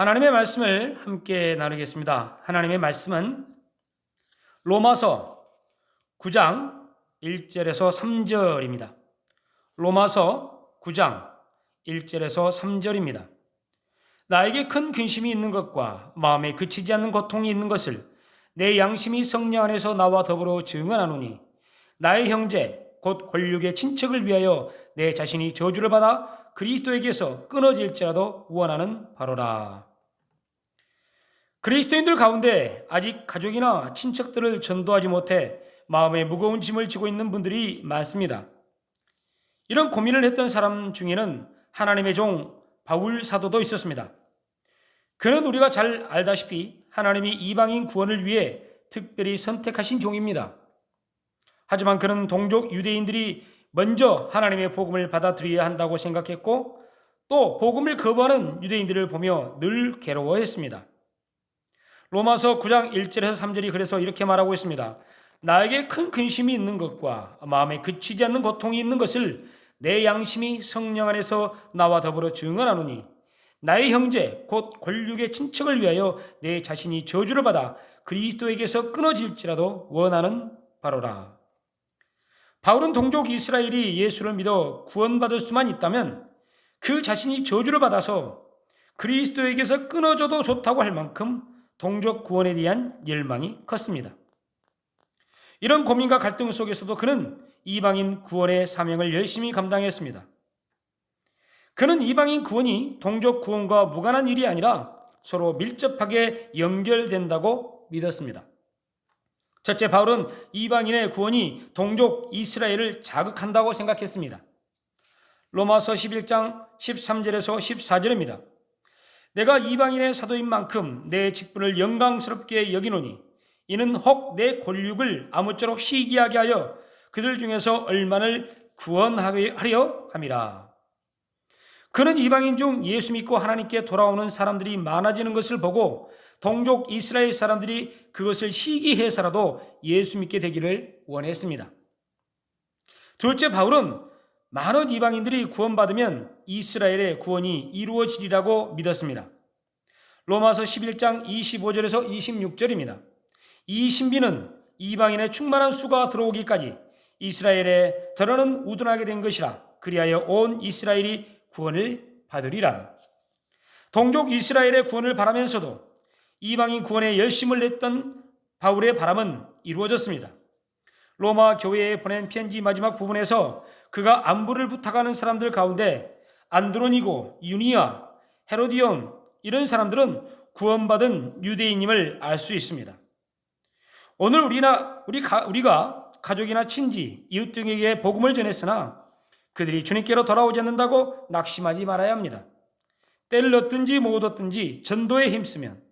하나님의 말씀을 함께 나누겠습니다. 하나님의 말씀은 로마서 9장 1절에서 3절입니다. 로마서 9장 1절에서 3절입니다. 나에게 큰 근심이 있는 것과 마음에 그치지 않는 고통이 있는 것을 내 양심이 성령 안에서 나와 더불어 증언하노니 나의 형제 곧 권력의 친척을 위하여 내 자신이 저주를 받아 그리스도에게서 끊어질지라도 원하는 바로라. 그리스도인들 가운데 아직 가족이나 친척들을 전도하지 못해 마음에 무거운 짐을 지고 있는 분들이 많습니다. 이런 고민을 했던 사람 중에는 하나님의 종 바울 사도도 있었습니다. 그는 우리가 잘 알다시피 하나님이 이방인 구원을 위해 특별히 선택하신 종입니다. 하지만 그는 동족 유대인들이 먼저 하나님의 복음을 받아들여야 한다고 생각했고 또 복음을 거부하는 유대인들을 보며 늘 괴로워했습니다. 로마서 9장 1절에서 3절이 그래서 이렇게 말하고 있습니다. 나에게 큰 근심이 있는 것과 마음에 그치지 않는 고통이 있는 것을 내 양심이 성령 안에서 나와 더불어 증언하노니 나의 형제 곧 권력의 친척을 위하여 내 자신이 저주를 받아 그리스도에게서 끊어질지라도 원하는 바로라. 바울은 동족 이스라엘이 예수를 믿어 구원받을 수만 있다면 그 자신이 저주를 받아서 그리스도에게서 끊어져도 좋다고 할 만큼 동족 구원에 대한 열망이 컸습니다. 이런 고민과 갈등 속에서도 그는 이방인 구원의 사명을 열심히 감당했습니다. 그는 이방인 구원이 동족 구원과 무관한 일이 아니라 서로 밀접하게 연결된다고 믿었습니다. 첫째, 바울은 이방인의 구원이 동족 이스라엘을 자극한다고 생각했습니다. 로마서 11장 13절에서 14절입니다. 내가 이방인의 사도인 만큼 내 직분을 영광스럽게 여기노니 이는 혹 내 권력을 아무쪼록 시기하게 하여 그들 중에서 얼마를 구원하려 함이라. 그는 이방인 중 예수 믿고 하나님께 돌아오는 사람들이 많아지는 것을 보고 동족 이스라엘 사람들이 그것을 시기해서라도 예수 믿게 되기를 원했습니다. 둘째 바울은 많은 이방인들이 구원받으면 이스라엘의 구원이 이루어지리라고 믿었습니다. 로마서 11장 25절에서 26절입니다. 이 신비는 이방인의 충만한 수가 들어오기까지 이스라엘에 더러는 우둔하게 된 것이라 그리하여 온 이스라엘이 구원을 받으리라. 동족 이스라엘의 구원을 바라면서도 이방인 구원에 열심을 냈던 바울의 바람은 이루어졌습니다. 로마 교회에 보낸 편지 마지막 부분에서 그가 안부를 부탁하는 사람들 가운데 안드로니고, 유니아, 헤로디온 이런 사람들은 구원받은 유대인임을 알 수 있습니다. 오늘 우리나 우리 가, 우리가 가족이나 친지, 이웃 등에게 복음을 전했으나 그들이 주님께로 돌아오지 않는다고 낙심하지 말아야 합니다. 때를 얻든지 못 얻든지 전도에 힘쓰면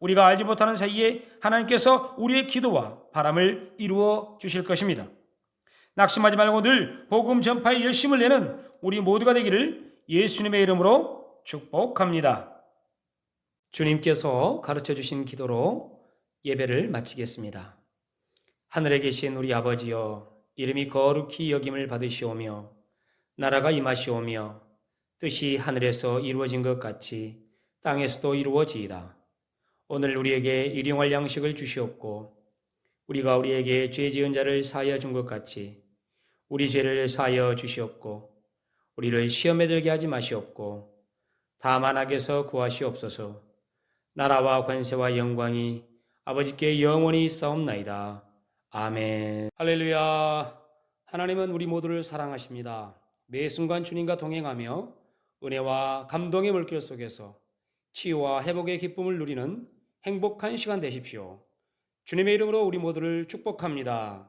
우리가 알지 못하는 사이에 하나님께서 우리의 기도와 바람을 이루어 주실 것입니다. 낙심하지 말고 늘 복음 전파에 열심을 내는 우리 모두가 되기를 예수님의 이름으로 축복합니다. 주님께서 가르쳐 주신 기도로 예배를 마치겠습니다. 하늘에 계신 우리 아버지여 이름이 거룩히 여김을 받으시오며 나라가 임하시오며 뜻이 하늘에서 이루어진 것 같이 땅에서도 이루어지이다. 오늘 우리에게 일용할 양식을 주시옵고 우리가 우리에게 죄 지은 자를 사하여 준 것 같이 우리 죄를 사하여 주시옵고 우리를 시험에 들게 하지 마시옵고 다만 악에서 구하시옵소서 나라와 권세와 영광이 아버지께 영원히 싸움나이다. 아멘. 할렐루야. 하나님은 우리 모두를 사랑하십니다. 매 순간 주님과 동행하며 은혜와 감동의 물길 속에서 치유와 회복의 기쁨을 누리는 행복한 시간 되십시오. 주님의 이름으로 우리 모두를 축복합니다.